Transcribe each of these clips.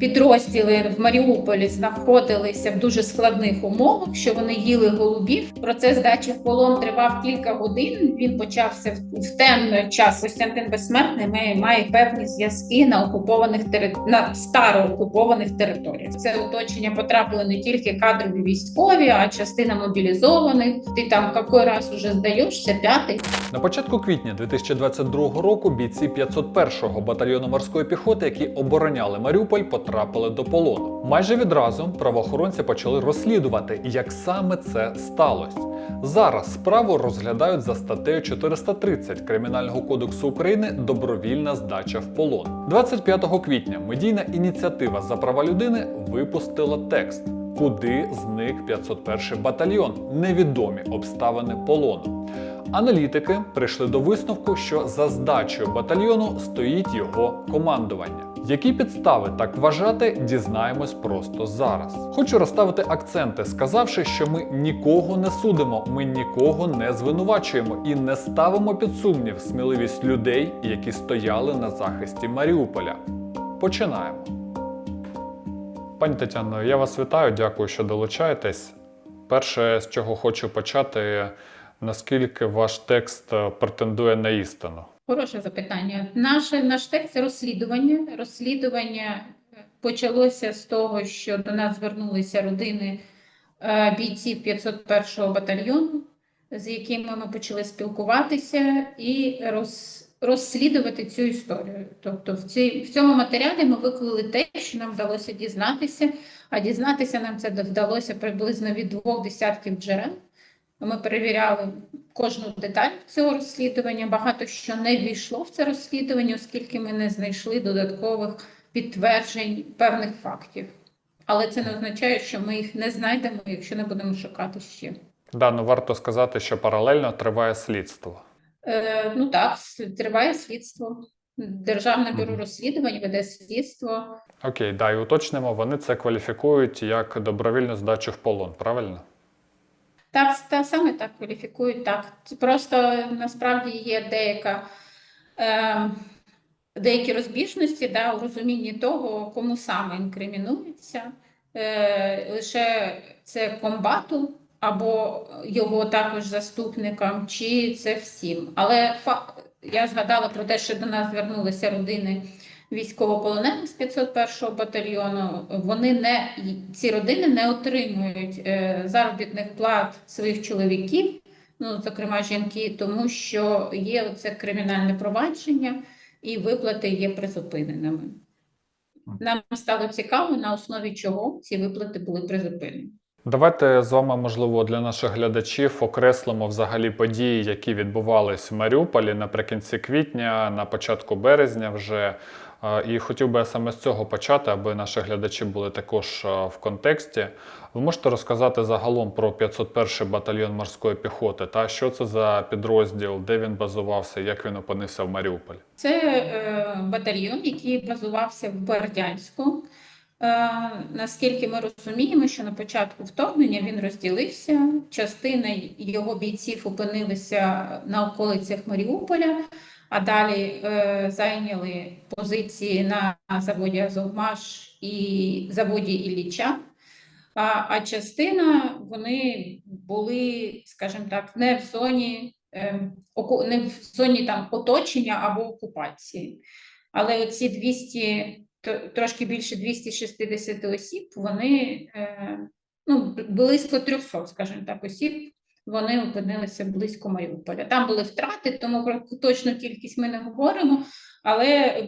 підрозділи в Маріуполі знаходилися в дуже складних умовах, що вони їли голубів. Процес здачі в полон тривав кілька годин. Він почався в, темний час. Костянтин Безсмертний має, має певні зв'язки на окупованих на староокупованих територіях. Це оточення потрапили не тільки кадрові військові, а частина мобілізованих. Ти там який раз уже здаєшся, п'ятий. На початку квітня 2022 року бійці 501-го батальйону морської піхоти, які обороняли Маріуполь, потрапили до полону. Майже відразу правоохоронці почали розслідувати, як саме це сталося. Зараз справу розглядають за статтею 430 Кримінального кодексу України Добровільна здача в полон. 25 квітня медійна ініціатива за права людини випустила текст. Куди зник 501 батальйон? Невідомі обставини полону. Аналітики прийшли до висновку, що за здачею батальйону стоїть його командування. Які підстави так вважати, дізнаємось просто зараз. Хочу розставити акценти, сказавши, що ми нікого не судимо, ми нікого не звинувачуємо і не ставимо під сумнів сміливість людей, які стояли на захисті Маріуполя. Починаємо. Пані Тетяно, я вас вітаю, дякую, що долучаєтесь. Перше, з чого хочу почати, наскільки ваш текст претендує на істину? Хороше запитання. Наш, наш текст це розслідування. Розслідування е, почалося з того, що до нас звернулися родини е, бійців 501-го батальйону, з якими ми почали спілкуватися і роз, розслідувати цю історію. Тобто, в, цій, в цьому матеріалі ми виклали те, що нам вдалося дізнатися, а дізнатися нам це вдалося приблизно від двох десятків джерел. Ми перевіряли кожну деталь цього розслідування. Багато що не війшло в це розслідування, оскільки ми не знайшли додаткових підтверджень певних фактів. Але це не означає, що ми їх не знайдемо, якщо не будемо шукати ще. Да, ну варто сказати, що паралельно триває слідство. Е, ну так, триває слідство. Державне бюро розслідувань веде слідство. Окей, да, і уточнимо, вони це кваліфікують як добровільну здачу в полон, правильно? Так, та саме так кваліфікують. Так, просто насправді є деяка, е, деякі розбіжності да, у розумінні того, кому саме інкримінується. Е, лише це комбату або його також заступникам, чи це всім. Але я згадала про те, що до нас звернулися родини військовополонених з 501-го батальйону. Вони не ці родини не отримують е, заробітних плат своїх чоловіків, ну зокрема жінки, тому що є це кримінальне провадження і виплати є призупиненими. Нам стало цікаво, на основі чого ці виплати були призупинені. Давайте з вами, можливо, для наших глядачів окреслимо взагалі події, які відбувались в Маріуполі наприкінці квітня, на початку березня вже. І хотів би саме з цього почати, аби наші глядачі були також в контексті. Ви можете розказати загалом про 501 батальйон морської піхоти, та що це за підрозділ, де він базувався, як він опинився в Маріуполі? Це е, батальйон, який базувався в Бердянську. Е, наскільки ми розуміємо, що на початку вторгнення він розділився. Частина його бійців опинилися на околицях Маріуполя, а далі е, зайняли позиції на заводі Азовмаш і заводі Ілліча. А, а частина вони були, скажімо так, не в зоні, е, не в зоні там оточення або окупації. Але оці 200, трошки більше 260 осіб, вони е, ну, близько 300, скажімо так, осіб, вони опинилися близько Маріуполя. Там були втрати, тому про точну кількість ми не говоримо, але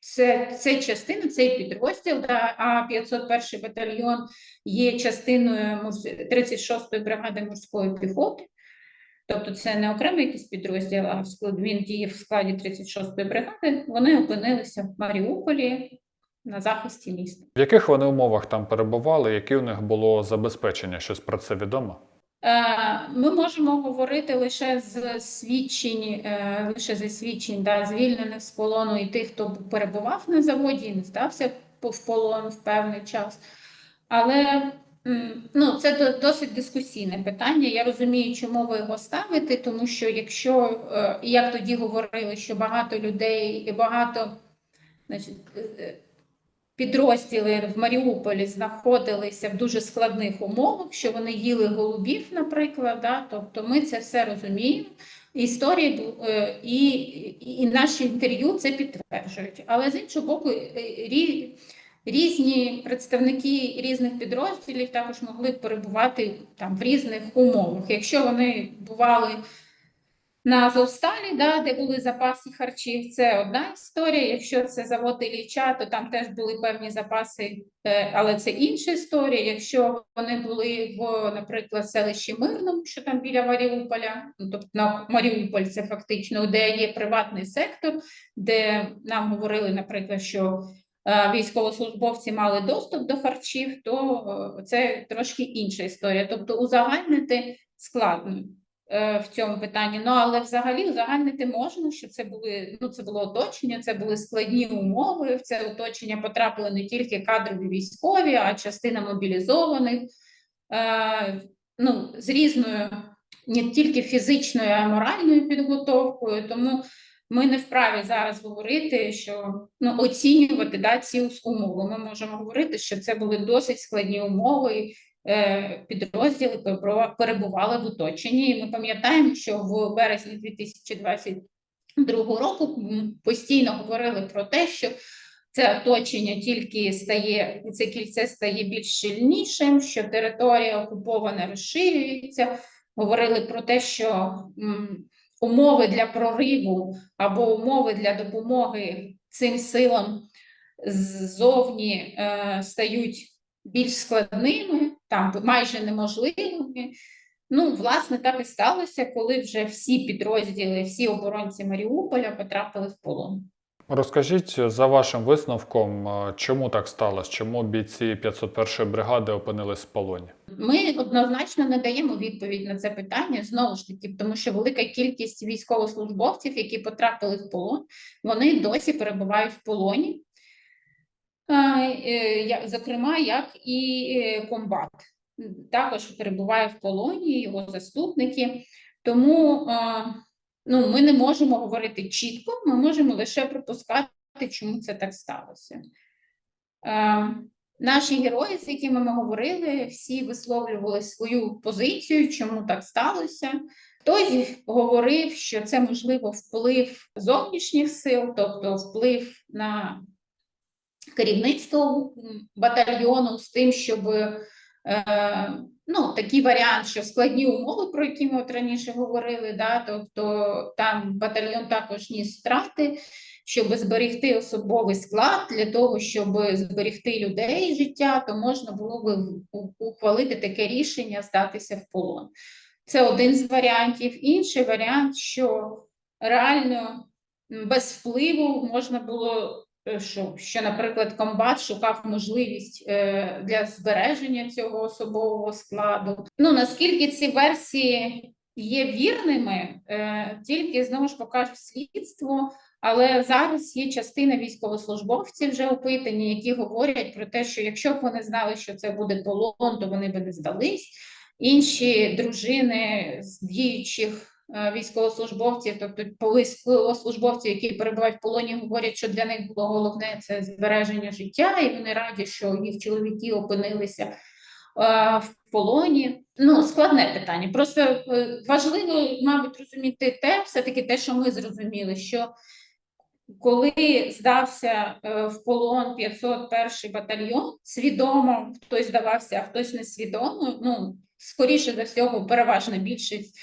це, це частина, цей підрозділ, да, а 501 батальйон є частиною морс- 36-ї бригади морської піхоти. Тобто це не окремий якийсь підрозділ, а він діє в складі 36-ї бригади. Вони опинилися в Маріуполі на захисті міста. В яких вони умовах там перебували, які у них було забезпечення? Щось про це відомо? Е, Ми можемо говорити лише з свідчень, е, лише зі свідчень да, звільнених з полону і тих, хто перебував на заводі і не здався в полон в певний час. Але ну, це досить дискусійне питання. Я розумію, чому ви його ставите, тому що якщо, е, як тоді говорили, що багато людей і багато значить, підрозділи в Маріуполі знаходилися в дуже складних умовах, що вони їли голубів, наприклад. Да? Тобто ми це все розуміємо. Історії е, і, і, наші інтерв'ю це підтверджують. Але з іншого боку, е, рі, різні представники різних підрозділів також могли перебувати там в різних умовах. Якщо вони бували на Азовсталі, да, де були запаси харчів, це одна історія. Якщо це завод Ілліча, то там теж були певні запаси, е, але це інша історія. Якщо вони були в, наприклад, селищі Мирному, що там біля Маріуполя, ну, тобто на Маріуполь це фактично, де є приватний сектор, де нам говорили, наприклад, що е, військовослужбовці мали доступ до харчів, то е, це трошки інша історія. Тобто узагальнити складно в цьому питанні. Ну але взагалі узагальнити можна, що це були ну це було оточення, це були складні умови. В це оточення потрапили не тільки кадрові військові, а частина мобілізованих. Е, ну, з різною не тільки фізичною, а й моральною підготовкою. Тому ми не вправі зараз говорити, що ну оцінювати да, ці умови. Ми можемо говорити, що це були досить складні умови. Е, Підрозділи перебува- перебували в оточенні, і ми пам'ятаємо, що в березні 2022 року постійно говорили про те, що це оточення тільки стає, це кільце стає більш щільнішим, що територія окупована розширюється. Говорили про те, що умови для прориву або умови для допомоги цим силам ззовні е, стають більш складними, там майже неможливими. Ну, власне, так і сталося, коли вже всі підрозділи, всі оборонці Маріуполя потрапили в полон. Розкажіть за вашим висновком, чому так сталося? Чому бійці 501-ї бригади опинились в полоні? Ми однозначно не даємо відповідь на це питання знову ж таки, тому що велика кількість військовослужбовців, які потрапили в полон, вони досі перебувають в полоні, зокрема, як і е, комбат. Також перебуває в полоні, його заступники. Тому ну, ми не можемо говорити чітко, ми можемо лише припускати, чому це так сталося. Е, Наші герої, з якими ми говорили, всі висловлювали свою позицію, чому так сталося. Хтось говорив, що це можливо вплив зовнішніх сил, тобто вплив на керівництво батальйону з тим, щоб е, ну, такий варіант, що складні умови, про які ми от раніше говорили, да, тобто там батальйон також ніс втрати, щоб зберегти особовий склад для того, щоб зберегти людей життя, то можна було би ухвалити таке рішення здатися в полон. Це один з варіантів. Інший варіант, що реально без впливу можна було, що, що наприклад, комбат шукав можливість е, для збереження цього особового складу. Ну наскільки ці версії є вірними, е, тільки знову ж покаже слідство. Але зараз є частина військовослужбовців вже опитані, які говорять про те, що якщо б вони знали, що це буде полон, то вони би не здались. Інші дружини з діючих е, військовослужбовців, тобто військовослужбовців, які перебувають в полоні, говорять, що для них було головне це збереження життя, і вони раді, що їх чоловіки опинилися е, в полоні. Ну, складне питання. Просто е, важливо, мабуть, розуміти те, все-таки те, що ми зрозуміли, що коли здався е, в полон 501 батальйон, свідомо хтось здавався, а хтось несвідомо. Ну, скоріше за всього, переважна більшість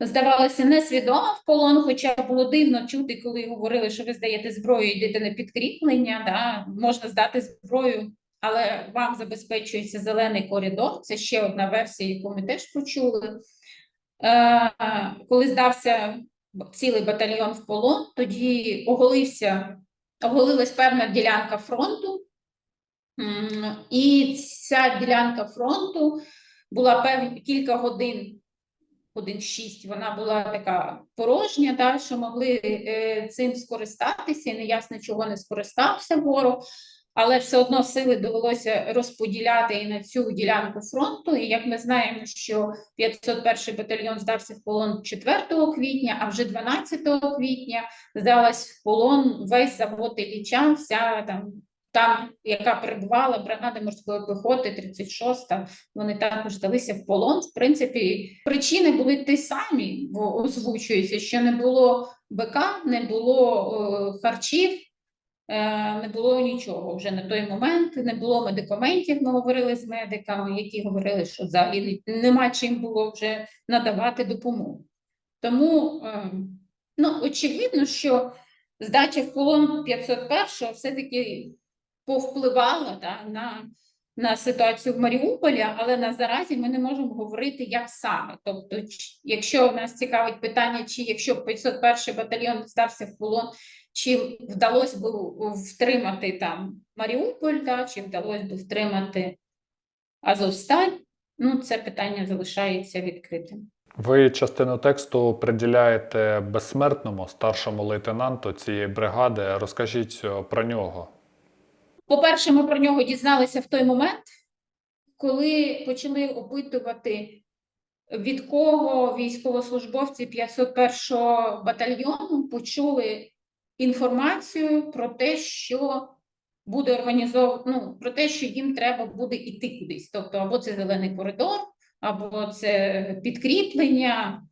здавалося несвідомо в полон, хоча було дивно чути, коли говорили, що ви здаєте зброю, йдете на підкріплення, да, можна здати зброю, але вам забезпечується зелений коридор. Це ще одна версія, яку ми теж почули. Е, коли здався цілий батальйон в полон, тоді оголився, оголилась певна ділянка фронту, і ця ділянка фронту була певні кілька годин, годин шість, вона була така порожня, да, що могли е, цим скористатися, і неясно, чого не скористався ворог. Але все одно сили довелося розподіляти і на цю ділянку фронту. І як ми знаємо, що 501 батальйон здався в полон 4 квітня, а вже 12 квітня здалась в полон весь завод Ілліча, вся там там, яка перебувала бригада морської піхоти, 36-та, вони також здалися в полон. В принципі, причини були ті самі, бо озвучуються, що не було БК, не було е, харчів, е, не було нічого вже на той момент, не було медикаментів. Ми говорили з медиками, які говорили, що взагалі нема чим було вже надавати допомогу. Тому, е, ну, очевидно, що здача в полон 501 все-таки повпливала да, на, на ситуацію в Маріуполі, але на заразі ми не можемо говорити, як саме. Тобто, якщо нас цікавить питання, чи якщо б 501 батальйон здався в полон, чи вдалося б втримати там Маріуполь, да, чи вдалося б втримати Азовсталь, ну це питання залишається відкритим. Ви частину тексту приділяєте безсмертному старшому лейтенанту цієї бригади. Розкажіть про нього. По-перше, ми про нього дізналися в той момент, коли почали опитувати, від кого військовослужбовці 501-го батальйону почули інформацію про те, що буде організовано, ну, про те, що їм треба буде йти кудись. Тобто, або це зелений коридор, або це підкріплення.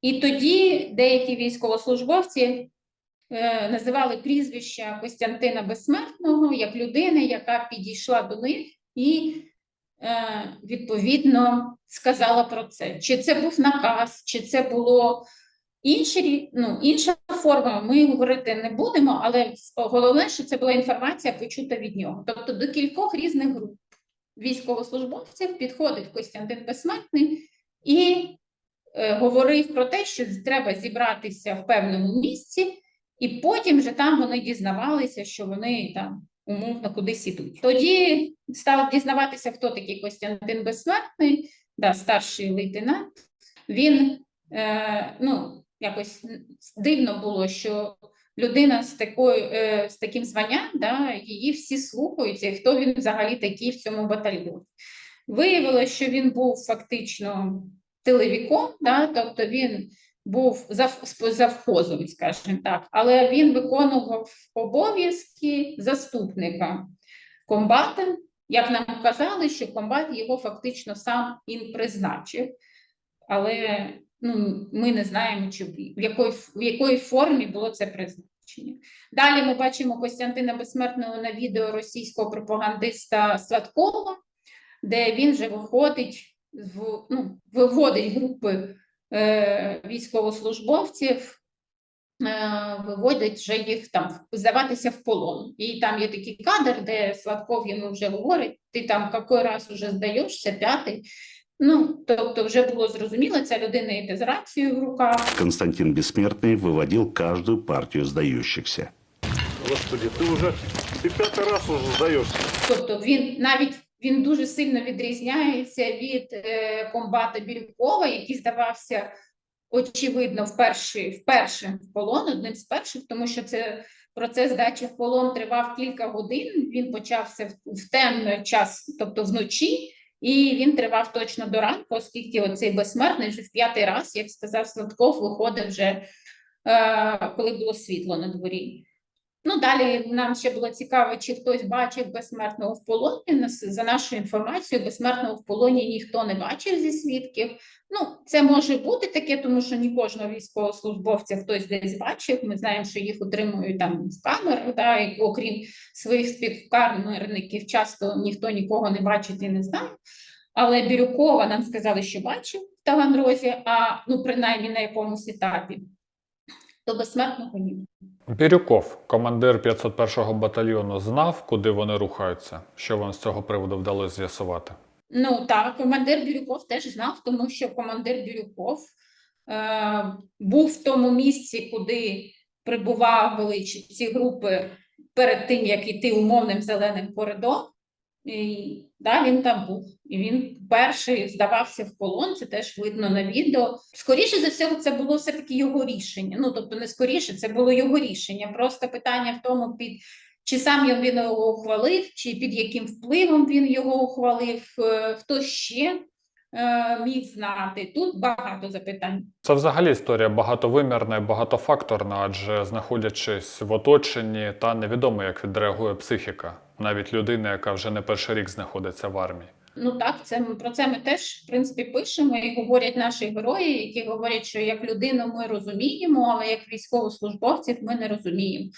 І тоді деякі військовослужбовці називали прізвище Костянтина Безсмертного як людини, яка підійшла до них і е, відповідно сказала про це. Чи це був наказ, чи це було інші, ну, інша форма, ми говорити не будемо, але головне, що це була інформація почута від нього. Тобто до кількох різних груп військовослужбовців підходить Костянтин Безсмертний і е, говорив про те, що треба зібратися в певному місці, і потім вже там вони дізнавалися, що вони там умовно кудись ідуть. Тоді став дізнаватися, хто такий Костянтин Безсмертний, да, старший лейтенант. Він е, ну, якось дивно було, що людина з такою е, з таким званням, да, її всі слухаються, і хто він взагалі такий в цьому батальйоні. Виявилося, що він був фактично тиловіком, да, тобто він був завхозом, скажімо так, але він виконував обов'язки заступника комбата. Як нам казали, що комбат його фактично сам і призначив, але ну, ми не знаємо, чи в якої, в якої формі було це призначення. Далі ми бачимо Костянтина Безсмертного на відео російського пропагандиста Сладкова, де він вже виходить, в, ну, виводить групи військовослужбовців, е, виводить вже їх там здаватися в полон. І там є такий кадр, де Сладков йому вже говорить: ти там який раз уже здаєшся, п'ятий. Ну, тобто, вже було зрозуміло, ця людина йде з рацією в руках. Константин Бессмертный выводил каждую партию сдающихся. Господи, ты уже ты пятый раз уже сдаешься. Тобто він навіть він дуже сильно відрізняється від е, комбата Бірюкова, який здавався очевидно вперше, вперше в полон, одним з перших, тому що це процес здачі в полон тривав кілька годин. Він почався в, в темний час, тобто вночі, і він тривав точно до ранку, оскільки оцей безсмертний вже в п'ятий раз, як сказав Сладков, виходив вже е, коли було світло на дворі. Ну, далі нам ще було цікаво, чи хтось бачив безсмертного в полоні. За нашою інформацією, безсмертного в полоні ніхто не бачив зі свідків. Ну, це може бути таке, тому що не кожного військовослужбовця хтось десь бачив. Ми знаємо, що їх утримують там з камер, да, і окрім своїх співкамерників, часто ніхто нікого не бачить і не знає. Але Бірюкова нам сказали, що бачив в Таганрозі, а ну принаймні на якомусь етапі, то безсмертного ні. Бірюков, командир 501-го батальйону, знав, куди вони рухаються. Що вам з цього приводу вдалося з'ясувати? Ну так, командир Бірюков теж знав, тому що командир Бірюков е, був в тому місці, куди прибували ці групи перед тим, як іти умовним зеленим коридором. І да, він там був. І він перший здавався в полон, це теж видно на відео. Скоріше за все, це було все-таки його рішення. Ну, тобто, не скоріше, це було його рішення. Просто питання в тому, під чи сам він його ухвалив, чи під яким впливом він його ухвалив, е, хто ще е, міг знати. Тут багато запитань. Це взагалі історія багатовимірна і багатофакторна, адже знаходячись в оточенні, та невідомо, як відреагує психіка, навіть людини, яка вже не перший рік знаходиться в армії. Ну так, це про це ми теж в принципі пишемо і говорять наші герої, які говорять, що як людину ми розуміємо, але як військовослужбовців ми не розуміємо.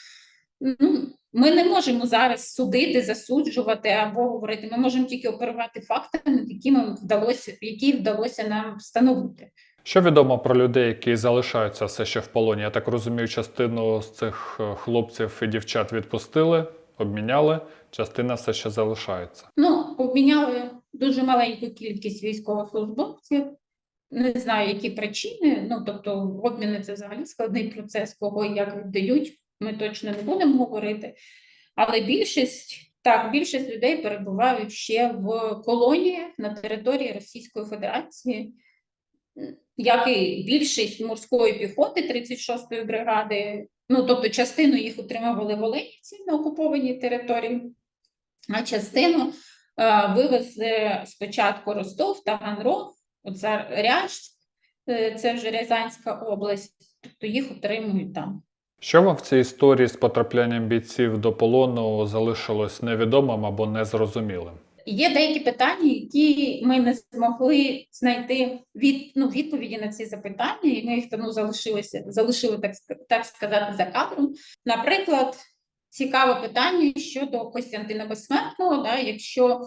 Ну, ми не можемо зараз судити, засуджувати або говорити. Ми можемо тільки оперувати фактами, якими вдалося, які вдалося нам встановити. Що відомо про людей, які залишаються все ще в полоні? Я так розумію, частину з цих е, хлопців і дівчат відпустили, обміняли, частина все ще залишається. Ну, обміняли дуже маленьку кількість військовослужбовців. Не знаю, які причини. Ну, тобто, обміни це взагалі складний процес, кого і як віддають. Ми точно не будемо говорити. Але більшість, так, більшість людей перебувають ще в колоніях на території Російської Федерації, як і більшість морської піхоти 36-ї бригади. Ну, тобто, частину їх утримували в Оленівці на окупованій території, а частину вивезли спочатку Ростов, Таганрог, оце Ряжськ, е, це вже Рязанська область, тобто їх утримують там. Що вам в цій історії з потраплянням бійців до полону залишилось невідомим або незрозумілим? Є деякі питання, які ми не змогли знайти від, ну, відповіді на ці запитання, і ми їх тому залишилися, залишили так, так сказати за кадром. Наприклад, цікаве питання щодо Костянтина Безсмертного, да, якщо,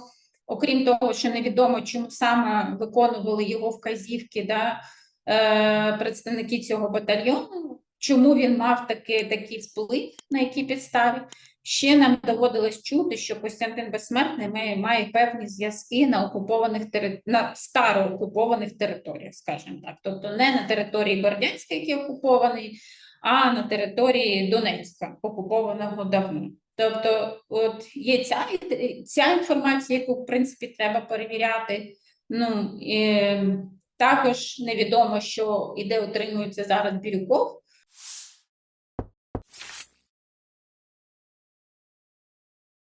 окрім того, що невідомо, чому саме виконували його вказівки да, е, представники цього батальйону, чому він мав таки, такий вплив, на якій підставі. Ще нам доводилось чути, що Костянтин Безсмертний має, має певні зв'язки на окупованих тери... на староокупованих територіях, скажімо так, тобто не на території Бердянська, який окупований, а на території Донецька, окупованого давно. Тобто, от є ця, ця інформація, яку в принципі треба перевіряти. Ну і також невідомо, що і де отримується зараз Бірюков.